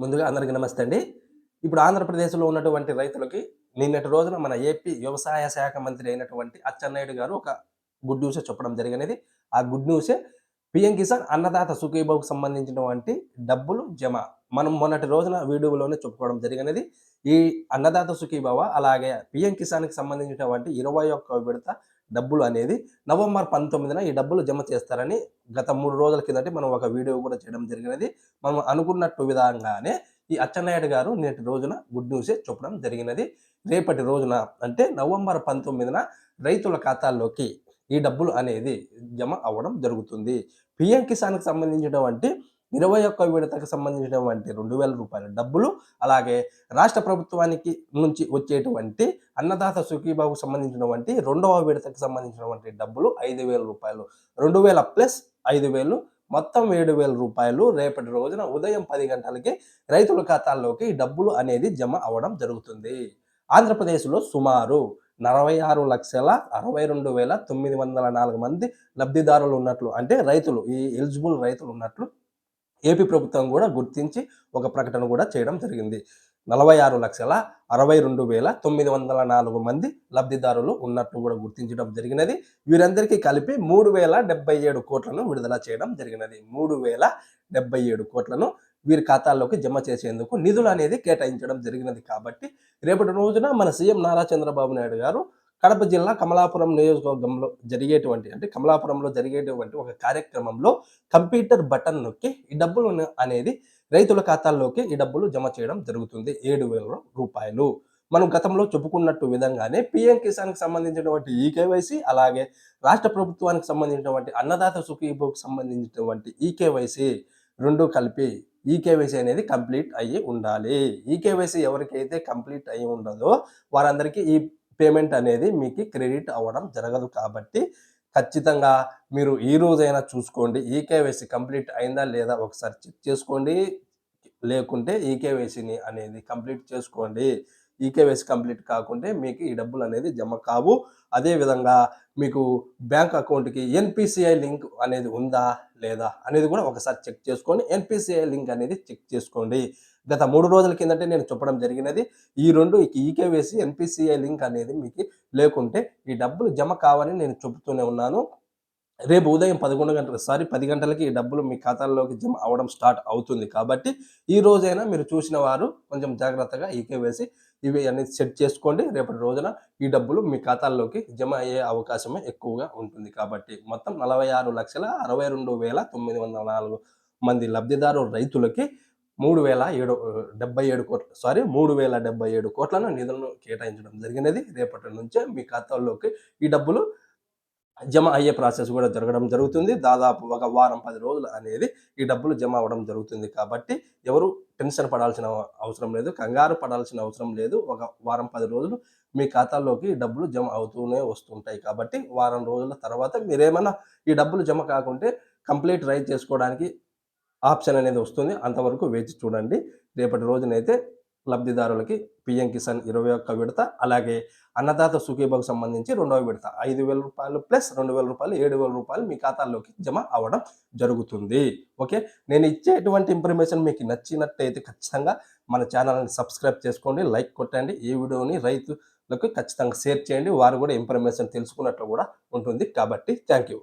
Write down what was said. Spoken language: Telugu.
ముందుగా అందరికీ నమస్తే అండి. ఇప్పుడు ఆంధ్రప్రదేశ్లో ఉన్నటువంటి రైతులకి నిన్నటి రోజున మన ఏపీ వ్యవసాయ శాఖ మంత్రి అయినటువంటి అచ్చెన్నాయుడు గారు ఒక గుడ్ న్యూస్ చెప్పడం జరిగినది. ఆ గుడ్ న్యూసే పిఎం కిసాన్ అన్నదాత సుఖీబాబుకు సంబంధించినటువంటి డబ్బులు జమ మనం మొన్నటి రోజున వీడియోలోనే చెప్పుకోవడం జరిగినది. ఈ అన్నదాత సుఖీభావ అలాగే పిఎం కిసాన్కి సంబంధించినటువంటి ఇరవై ఒక్క విడత డబ్బులు అనేది నవంబర్ పంతొమ్మిదిన ఈ డబ్బులు జమ చేస్తారని గత మూడు రోజుల కిందటి మనం ఒక వీడియో కూడా చేయడం జరిగినది. మనం అనుకున్నట్టు విధంగానే ఈ అచ్చెన్నాయుడు గారు నేటి రోజున గుడ్ న్యూసే చెప్పడం జరిగినది. రేపటి రోజున అంటే నవంబర్ పంతొమ్మిదిన రైతుల ఖాతాల్లోకి ఈ డబ్బులు అనేది జమ అవ్వడం జరుగుతుంది. పిఎం కిసాన్కి సంబంధించినటువంటి ఇరవై ఒక్క విడతకు సంబంధించినటువంటి రెండు వేల రూపాయల డబ్బులు అలాగే రాష్ట్ర ప్రభుత్వానికి నుంచి వచ్చేటువంటి అన్నదాత సుఖీబాబుకు సంబంధించినటువంటి రెండవ విడతకు సంబంధించినటువంటి డబ్బులు ఐదు వేల రూపాయలు. రెండు వేల ప్లస్ ఐదు వేలు మొత్తం ఏడు వేల రూపాయలు రేపటి రోజున ఉదయం పది గంటలకి రైతుల ఖాతాల్లోకి డబ్బులు అనేది జమ అవ్వడం జరుగుతుంది. ఆంధ్రప్రదేశ్లో సుమారు నలభై ఆరు లక్షల అరవై రెండు వేల తొమ్మిది వందల నాలుగు మంది లబ్ధిదారులు ఉన్నట్లు అంటే రైతులు ఈ ఎలిజిబుల్ రైతులు ఉన్నట్లు ఏపీ ప్రభుత్వం కూడా గుర్తించి ఒక ప్రకటన కూడా చేయడం జరిగింది. నలభై ఆరు లక్షల అరవై రెండు వేల తొమ్మిది వందల నాలుగు మంది లబ్ధిదారులు ఉన్నట్లు కూడా గుర్తించడం జరిగినది. వీరందరికీ కలిపి మూడు వేల డెబ్బై ఏడు కోట్లను విడుదల చేయడం జరిగినది. మూడు వేల డెబ్బై ఏడు కోట్లను వీరి ఖాతాల్లోకి జమ చేసేందుకు నిధులు అనేది కేటాయించడం జరిగినది కాబట్టి రేపటి రోజున మన సీఎం నారా చంద్రబాబు నాయుడు గారు కడప జిల్లా కమలాపురం నియోజకవర్గంలో జరిగేటువంటి అంటే కమలాపురంలో జరిగేటువంటి ఒక కార్యక్రమంలో కంప్యూటర్ బటన్ నొక్కి ఈ డబ్బులు అనేది రైతుల ఖాతాల్లోకి ఈ డబ్బులు జమ చేయడం జరుగుతుంది. ఏడు వేల రూపాయలు. మనం గతంలో చెప్పుకున్నట్టు విధంగానే పిఎం కిసాన్కి సంబంధించినటువంటి ఈ కేవైసీ అలాగే రాష్ట్ర ప్రభుత్వానికి సంబంధించినటువంటి అన్నదాత సుఖీభూకి సంబంధించినటువంటి ఈ కేవైసీ రెండు కలిపి ఈ కేవైసీ అనేది కంప్లీట్ అయ్యి ఉండాలి. ఈ కేవైసీ ఎవరికైతే కంప్లీట్ అయ్యి ఉండదో వారందరికీ ఈ పేమెంట్ అనేది మీకు క్రెడిట్ అవ్వడం జరగదు కాబట్టి ఖచ్చితంగా మీరు ఈ రోజైనా చూసుకోండి. ఈ కేవైసీ కంప్లీట్ అయిందా లేదా ఒకసారి చెక్ చేసుకోండి. లేకుంటే ఈ కేవైసీని అనేది కంప్లీట్ చేసుకోండి. ఈకేవైసీ కంప్లీట్ కాకుంటే మీకు ఈ డబ్బులు అనేది జమ కావు. అదేవిధంగా మీకు బ్యాంక్ అకౌంట్కి ఎన్పిసిఐ లింక్ అనేది ఉందా? లేదా? అనేది కూడా ఒకసారి చెక్ చేసుకోండి ఎన్పిసిఐ లింక్ అనేది చెక్ చేసుకోండి. గత మూడు రోజుల కిందటే నేను చెప్పడం జరిగినది. ఈ రెండు ఈకేవైసీ ఎన్పిసిఐ లింక్ అనేది మీకు లేకుంటే ఈ డబ్బులు జమ కావని నేను చెబుతూనే ఉన్నాను. రేపు ఉదయం పదకొండు గంటల సారీ పది గంటలకి ఈ డబ్బులు మీ ఖాతాల్లోకి జమ అవడం స్టార్ట్ అవుతుంది. కాబట్టి ఈ రోజైనా మీరు చూసిన వారు కొంచెం జాగ్రత్తగా ఈకేవేసి ఇవి అనేది సెట్ చేసుకోండి. రేపటి రోజున ఈ డబ్బులు మీ ఖాతాల్లోకి జమ అయ్యే అవకాశమే ఎక్కువగా ఉంటుంది. కాబట్టి మొత్తం నలభై ఆరు లక్షల అరవై రెండు వేల తొమ్మిది వందల నాలుగు మంది లబ్ధిదారు రైతులకి మూడు వేల ఏడు డెబ్బై ఏడు కోట్ల సారీ మూడు వేల డెబ్బై ఏడు కోట్లను నిధులను కేటాయించడం జరిగినది. రేపటి నుంచే మీ ఖాతాల్లోకి ఈ డబ్బులు జమ అయ్యే ప్రాసెస్ కూడా జరగడం జరుగుతుంది. దాదాపు ఒక వారం పది రోజులు అనేది ఈ డబ్బులు జమ అవ్వడం జరుగుతుంది. కాబట్టి ఎవరు టెన్షన్ పడాల్సిన అవసరం లేదు కంగారు పడాల్సిన అవసరం లేదు. ఒక వారం పది రోజులు మీ ఖాతాల్లోకి డబ్బులు జమ అవుతూనే వస్తుంటాయి. కాబట్టి వారం రోజుల తర్వాత మీరేమన్నా ఈ డబ్బులు జమ కాకుంటే కంప్లీట్ రైట్ చేసుకోవడానికి ఆప్షన్ అనేది వస్తుంది. అంతవరకు వేచి చూడండి. రేపటి రోజునైతే లబ్ధిదారులకి పిఎం కిసాన్ ఇరవై ఒక్క విడత అలాగే అన్నదాత సుఖీబాకు సంబంధించి రెండవ విడత. ఐదు వేల రూపాయలు ప్లస్ రెండు వేల రూపాయలు ఏడు వేల రూపాయలు మీ ఖాతాల్లోకి జమ అవ్వడం జరుగుతుంది. ఓకే? నేను ఇచ్చేటువంటి ఇన్ఫర్మేషన్ మీకు నచ్చినట్టయితే ఖచ్చితంగా మన ఛానల్ని సబ్స్క్రైబ్ చేసుకోండి లైక్ కొట్టండి. ఈ వీడియోని రైతులకు ఖచ్చితంగా షేర్ చేయండి. వారు కూడా ఇన్ఫర్మేషన్ తెలుసుకున్నట్లు కూడా ఉంటుంది. కాబట్టి థ్యాంక్ యూ.